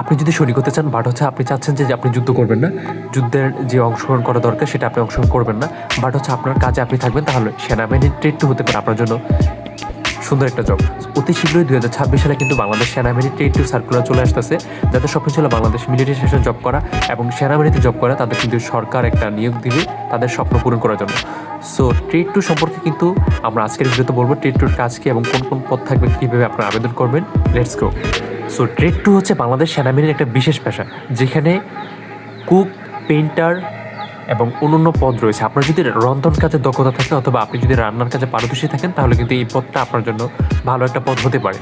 আপনি যদি সৈনিক হতে চান বাট হচ্ছে আপনি চাচ্ছেন যে আপনি যুদ্ধ করবেন না, যুদ্ধের যে অংশগ্রহণ করা দরকার সেটা আপনি অংশগ্রহণ করবেন না বাট হচ্ছে আপনার কাজে আপনি থাকবেন, তাহলে সেনাবাহিনীর ট্রেড হতে পারে আপনার জন্য সুন্দর একটা জব অতি শীঘ্রই দুই হাজার ছাব্বিশ সালে কিন্তু বাংলাদেশ সেনাবাহিনীর ট্রেড টু সার্কুলার চলে আসতেছে যাদের স্বপ্ন ছিল বাংলাদেশ মিলিটারি স্টেশন জব করা এবং সেনাবাহিনীতে জব করা, তাদের কিন্তু সরকার একটা নিয়োগ দিবে তাদের স্বপ্ন পূরণ করার জন্য। সো ট্রেড টু সম্পর্কে কিন্তু আমরা আজকের ভিডিওতে বলব ট্রেড টুর কাজ কি এবং কোন কোন পদ থাকবে, কীভাবে আপনারা আবেদন করবেন let's go so trade two হচ্ছে বাংলাদেশ সেনাবাহিনীর একটা বিশেষ পেশা, যেখানে কুক পেইন্টার এবং অন্যান্য পদ রয়েছে। আপনার যদি রন্ধন কাজে দক্ষতা থাকে অথবা আপনি যদি রান্নার কাজে পারদর্শী থাকেন, তাহলে কিন্তু এই পদটা আপনার জন্য ভালো একটা পদ হতে পারে।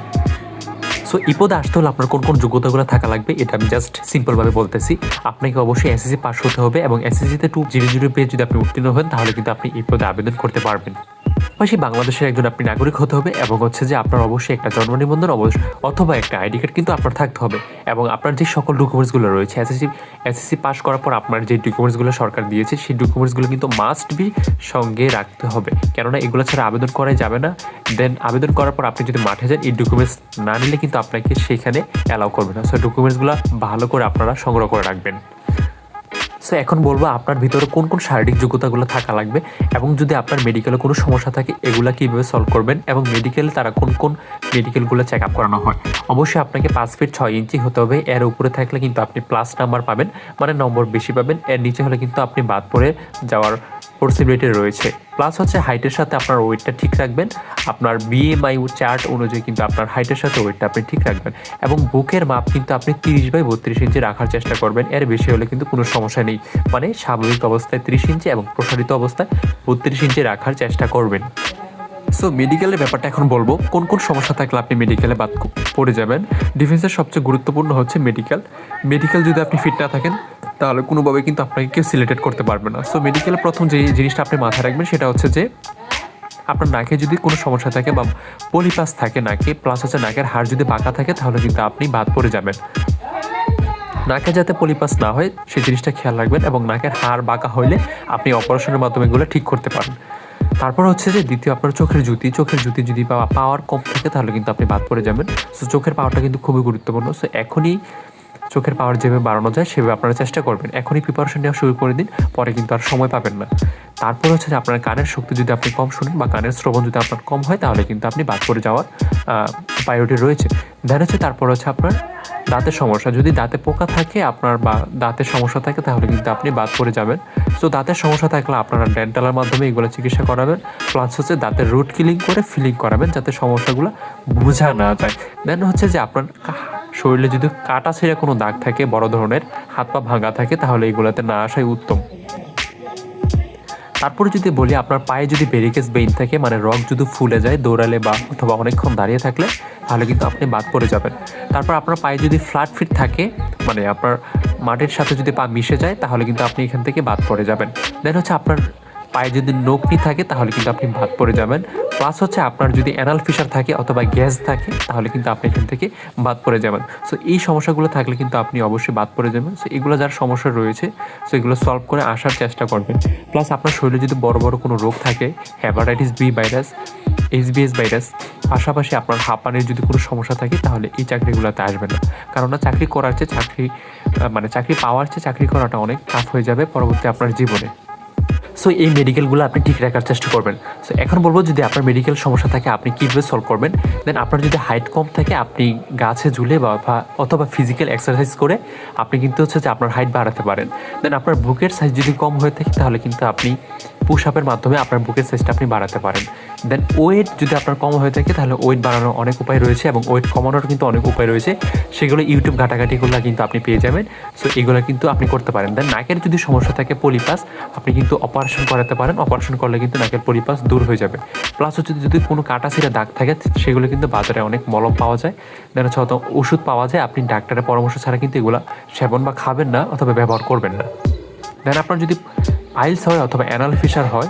সো এই পদে আসতে হলে আপনার কোন কোন যোগ্যতাগুলো থাকা লাগবে, এটা আমি জাস্ট সিম্পলভাবে বলতেছি। আপনাকে অবশ্যই এসএসসি পাস হতে হবে এবং এসএসসিতে টু জিরো জিরো পেয়ে যদি আপনি উত্তীর্ণ হন, তাহলে কিন্তু আপনি এই পদে আবেদন করতে পারবেন। পাশাপাশি বাংলাদেশের একজন আপনি নাগরিক হতে হবে এবং হচ্ছে যে আপনার অবশ্যই একটা জন্ম নিবন্ধন অবশ্য অথবা একটা আইডি কার্ড কিন্তু আপনার থাকতে হবে এবং আপনার যে সকল ডকুমেন্টসগুলো রয়েছে এসএসসি এসএসসি পাস করার পর আপনার যে ডকুমেন্টসগুলো সরকার দিয়েছে, সেই ডকুমেন্টসগুলো কিন্তু মাস্ট বি সঙ্গে রাখতে হবে। কেননা এগুলো ছাড়া আবেদন করাই যাবে না। দেন আবেদন করার পর আপনি যদি মাঠে যান, এই ডকুমেন্টস না নিলে কিন্তু আপনাকে সেখানে অ্যালাউ করবে না। সো ডকুমেন্টসগুলো ভালো করে আপনারা সংগ্রহ করে রাখবেন। সো এখন বলব আপনার ভিতরে কোন কোন শারীরিক যোগ্যতাগুলো থাকা লাগবে এবং যদি আপনার মেডিকেলে কোনো সমস্যা থাকে, এগুলো কীভাবে সলভ করবেন এবং মেডিকেল তারা কোন কোন মেডিকেলগুলো চেক আপ করানো হয়? অবশ্যই আপনাকে পাঁচ ফিট ছয় ইঞ্চি হতে হবে। এর উপরে থাকলে কিন্তু আপনি প্লাস নাম্বার পাবেন মানে নম্বর বেশি পাবেন। এর নিচে হলে কিন্তু আপনি বাদ পড়ে যাওয়ার পসিবিলিটি রয়েছে। প্লাস হচ্ছে হাইটের সাথে আপনার ওয়েটটা ঠিক রাখবেন। আপনার বিএমআই চার্ট অনুযায়ী কিন্তু আপনার হাইটের সাথে ওয়েটটা আপনি ঠিক রাখবেন। এবং বুকের মাপ কিন্তু আপনি তিরিশ বাই বত্রিশ ইঞ্চি রাখার চেষ্টা করবেন। এর বেশি হলে কিন্তু কোনো সমস্যা নেই। মানে স্বাভাবিক অবস্থায় ত্রিশ ইঞ্চি এবং প্রসারিত অবস্থায় বত্রিশ ইঞ্চি রাখার চেষ্টা করবেন। সো মেডিকেলের ব্যাপারটা এখন বলব। কোন কোন সমস্যা থাকলে আপনি মেডিকেলে বাদ পড়ে যাবেন? ডিফেন্সের সবচেয়ে গুরুত্বপূর্ণ হচ্ছে মেডিকেল মেডিকেল যদি আপনি ফিট না থাকেন তাহলে কোনোভাবে কিন্তু আপনাকে কেউ সিলেক্টেড করতে পারবে না। সো মেডিকেলের প্রথম যে জিনিসটা আপনি মাথায় রাখবেন সেটা হচ্ছে যে, আপনার নাকে যদি কোনো সমস্যা থাকে বা পলিপাস থাকে নাকে প্লাস হচ্ছে নাকের হাড় যদি বাঁকা থাকে, তাহলে কিন্তু আপনি বাদ পড়ে যাবেন। নাকে যাতে পলিপাস না হয়, সেই জিনিসটা খেয়াল রাখবেন এবং নাকের হাড় বাঁকা হইলে আপনি অপারেশনের মাধ্যমে এগুলো ঠিক করতে পারেন। তারপর হচ্ছে যে, দ্বিতীয় আপনার চোখের জুতি। চোখের জুতি যদি পাওয়া পাওয়ার কম থাকে, তাহলে কিন্তু আপনি বাদ পড়ে যাবেন। সো চোখের পাওয়ারটা কিন্তু খুবই গুরুত্বপূর্ণ। সো এখনই চোখের পাওয়ার যেভাবে বাড়ানো যায়, সেভাবে আপনারা চেষ্টা করবেন। এখনই প্রিপারেশন নেওয়া শুরু করে দিন, পরে কিন্তু আর সময় পাবেন না। তারপর হচ্ছে যে আপনার কানের শক্তি যদি আপনি কম শুনেন বা কানের শ্রবণ যদি আপনার কম হয়, তাহলে কিন্তু আপনি বাদ পড়ে যাওয়ার প্রায়োরিটি রয়েছে। দেন হচ্ছে তারপর হচ্ছে আপনার দাঁতের সমস্যা। যদি দাঁতে পোকা থাকে আপনার বা দাঁতের সমস্যা থাকে, তাহলে কিন্তু আপনি বাদ পড়ে যাবেন। সো দাঁতের সমস্যা থাকলে আপনারা ডেন্টালের মাধ্যমে এগুলো চিকিৎসা করাবেন। প্লাস হচ্ছে দাঁতের রুট কিলিং করে ফিলিং করাবেন, যাতে সমস্যাগুলো বোঝা না যায়। দেন হচ্ছে যে আপনার শরীরে যদি কাটা ছেঁড়া কোনো দাগ থাকে, বড় ধরনের, হাত পা ভাঙা থাকে, তাহলে এগুলোতে না আসাই উত্তম। তারপরে যদি বলি, আপনার পায়ে যদি ব্যারিকেজ বেইন থাকে মানে রক যদি ফুলে যায় দৌড়ালে বা অথবা অনেকক্ষণ দাঁড়িয়ে থাকলে, তাহলে কিন্তু আপনি বাদ পড়ে যাবেন। তারপর আপনার পায়ে যদি ফ্ল্যাট ফিট থাকে মানে আপনার মাটির সাথে যদি পা মিশে যায়, তাহলে কিন্তু আপনি এখান থেকে বাদ পড়ে যাবেন। দেন হচ্ছে আপনার পায়ে যদি নখনি থাকে, তাহলে কিন্তু আপনি ভাত পড়ে যাবেন। প্লাস হচ্ছে আপনার যদি অ্যানাল ফিশার থাকে অথবা গ্যাস থাকে, তাহলে কিন্তু আপনি এখান থেকে বাদ পড়ে যাবেন। সো এই সমস্যাগুলো থাকলে কিন্তু আপনি অবশ্যই বাদ পড়ে যাবেন। সো এগুলো যার সমস্যা রয়েছে সো এগুলো সলভ করে আসার চেষ্টা করবেন। প্লাস আপনার শরীরে যদি বড় বড় কোনো রোগ থাকে hepatitis B virus HBS virus পাশাপাশি আপনার হাঁপানির যদি কোনো সমস্যা থাকে, তাহলে এই চাকরিগুলোতে আসবে না। কারণ না, চাকরি করার চেয়ে চাকরি মানে চাকরি পাওয়ার চেয়ে চাকরি করাটা অনেক টাফ হয়ে যাবে পরবর্তী আপনার জীবনে। সো এই মেডিকেলগুলো আপনি ঠিক রাখার চেষ্টা করবেন। সো এখন বলব যদি আপনার মেডিকেল সমস্যা থাকে, আপনি কীভাবে সলভ করবেন? দেন আপনার যদি হাইট কম থাকে, আপনি গাছে ঝুলে বা অথবা ফিজিক্যাল এক্সারসাইজ করে আপনি কিন্তু হচ্ছে যে আপনার হাইট বাড়াতে পারেন। দেন আপনার বুকের সাইজ যদি কম হয়ে থাকে, তাহলে কিন্তু আপনি পুশ আপের মাধ্যমে আপনার বুকের সাইজটা আপনি বাড়াতে পারেন। দেন ওয়েট যদি আপনার কম হয়ে থাকে, তাহলে ওয়েট বাড়ানোর অনেক উপায় রয়েছে এবং ওয়েট কমানোর কিন্তু অনেক উপায় রয়েছে। সেগুলো ইউটিউব ঘাটাঘাটিগুলো কিন্তু আপনি পেয়ে যাবেন। সো এগুলো কিন্তু আপনি করতে পারেন। দেন নাকের যদি সমস্যা থাকে পলিপাস আপনি কিন্তু অপারেশন করাতে পারেন। অপারেশন করলে কিন্তু নাকের পলিপাস দূর হয়ে যাবে। প্লাস হচ্ছে যদি কোনো কাটা ছিঁড়া দাগ থাকে, সেগুলো কিন্তু বাজারে অনেক মলম পাওয়া যায়। দেন হচ্ছে ওষুধ পাওয়া যায়। আপনি ডাক্তারের পরামর্শ ছাড়া কিন্তু এগুলো সেবন বা খাবেন না অথবা ব্যবহার করবেন না। দেন আপনার যদি পাইলস হয় অথবা অ্যানাল ফিশার হয়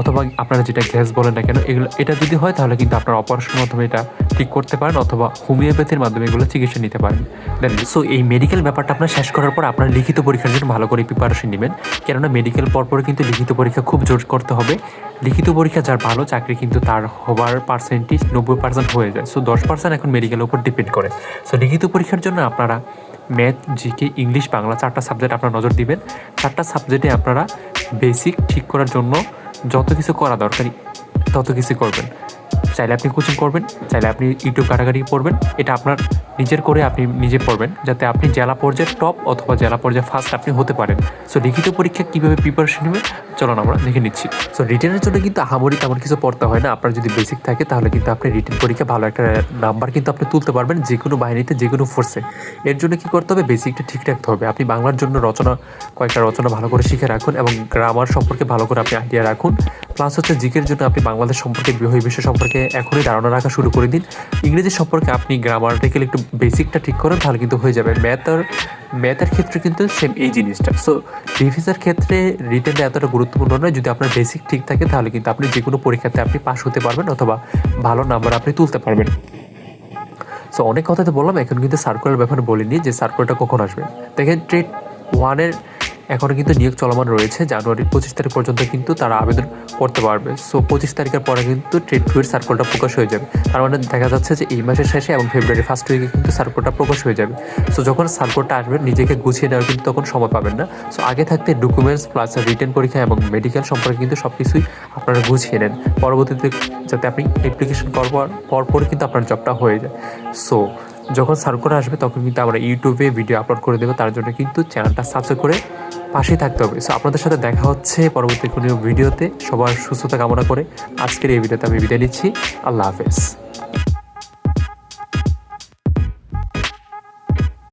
অথবা আপনারা যেটা গ্যাস বলেন না কেন, এগুলো, এটা যদি হয় তাহলে কিন্তু আপনার অপারেশনের মাধ্যমে এটা ঠিক করতে পারেন অথবা হোমিওপ্যাথির মাধ্যমে এগুলো চিকিৎসা নিতে পারেন। দেন সো এই মেডিকেল ব্যাপারটা আপনার শেষ করার পর আপনার লিখিত পরীক্ষার জন্য ভালো করে প্রিপারেশন নেবেন। কেননা মেডিকেল পরপর কিন্তু লিখিত পরীক্ষা খুব জোর করতে হবে। লিখিত পরীক্ষা যার ভালো, চাকরি কিন্তু তার হবার পার্সেন্টেজ নব্বই পার্সেন্ট হয়ে যায়। সো দশ পার্সেন্ট এখন মেডিকেলের উপর ডিপেন্ড করে। সো লিখিত পরীক্ষার জন্য আপনারা ম্যাথ জিকে ইংলিশ বাংলা চারটা সাবজেক্ট আপনারা নজর দিবেন। চারটা সাবজেক্টে আপনারা বেসিক ঠিক করার জন্য যত কিছু করা দরকারি তত কিছু করবেন। চাইলে আপনি কোচিং করবেন, চাইলে আপনি ইউটিউব কাটাকাটি করবেন, এটা আপনার নিজের করে আপনি নিজে পড়বেন, যাতে আপনি জেলা পর্যায়ে টপ অথবা জেলা পর্যায়ে ফার্স্ট আপনি হতে পারেন। সো লিখিত পরীক্ষা কীভাবে প্রিপারেশন নেবেন, চলুন আমরা দেখে নিচ্ছি। সো রিটেনের জন্য কিন্তু আহামরি তেমন কিছু পড়তে হয় না, আপনার যদি বেসিক থাকে, তাহলে কিন্তু আপনি রিটেন পরীক্ষা ভালো একটা নাম্বার কিন্তু আপনি তুলতে পারবেন যে কোনো বাহিনীতে যে কোনো ফোর্সে এর জন্য কী করতে হবে বেসিকটা ঠিক রাখতে হবে। আপনি বাংলার জন্য রচনা, কয়েকটা রচনা ভালো করে শিখে রাখুন এবং গ্রামার সম্পর্কে ভালো করে আপনি আইডিয়া রাখুন। প্লাস হচ্ছে জিকের জন্য আপনি বাংলাদেশ সম্পর্কে বই বিষয় সম্পর্কে এখনই ধারণা রাখা শুরু করে দিন। ইংরেজি সম্পর্কে আপনি গ্রামাটিক্যাল একটু বেসিকটা ঠিক করেন, তাহলে কিন্তু হয়ে যাবে। ম্যাথ আর ম্যাথের ক্ষেত্রে কিন্তু সেম এই জিনিসটা। সো ডিভিসের ক্ষেত্রে রিটেনটা এতটা গুরুত্বপূর্ণ নয়, যদি আপনার বেসিক ঠিক থাকে, তাহলে কিন্তু আপনি যে কোনো পরীক্ষাতে আপনি পাশ হতে পারবেন অথবা ভালো নাম্বার আপনি তুলতে পারবেন। সো অনেক কথা তো বললাম, এখন কিন্তু সার্কুলার ব্যাপারে বলিনি যে সার্কুলারটা কখন আসবে। দেখেন ট্রেড ওয়ানের এখনও কিন্তু নিয়োগ চলমান রয়েছে। জানুয়ারির পঁচিশ তারিখ পর্যন্ত কিন্তু তারা আবেদন করতে পারবে। সো, পঁচিশ তারিখের পরে কিন্তু ট্রেড এর সার্কুলটা প্রকাশ হয়ে যাবে। তার মানে দেখা যাচ্ছে যে এই মাসের শেষে এবং ফেব্রুয়ারি ফার্স্ট উইকে কিন্তু সার্কুলটা প্রকাশ হয়ে যাবে। সো, যখন সার্কুলটা আসবে, নিজেকে গুছিয়ে নেওয়ার কিন্তু তখন সময় পাবেন না। সো, আগে থাকতে ডকুমেন্টস প্লাস রিটার্ন পরীক্ষা এবং মেডিকেল সম্পর্কে কিন্তু সব কিছুই আপনারা গুছিয়ে নেন। পরবর্তীতে যাতে আপনি অ্যাপ্লিকেশন করবার পরপরই কিন্তু আপনার জবটা হয়ে যায়। সো, যখন সার্কুলার আসবে, তখন কিন্তু আমরা ইউটিউবে ভিডিও আপলোড করে দেবো। তার জন্য কিন্তু চ্যানেলটা সাবস্ক্রাইব করে পাশেই থাকতে হবে। সো আপনাদের সাথে দেখা হচ্ছে পরবর্তী কোনো ভিডিওতে। সবার সুস্থতা কামনা করে আজকের এই ভিডিওতে আমি বিদায় নিচ্ছি। আল্লাহ হাফেজ।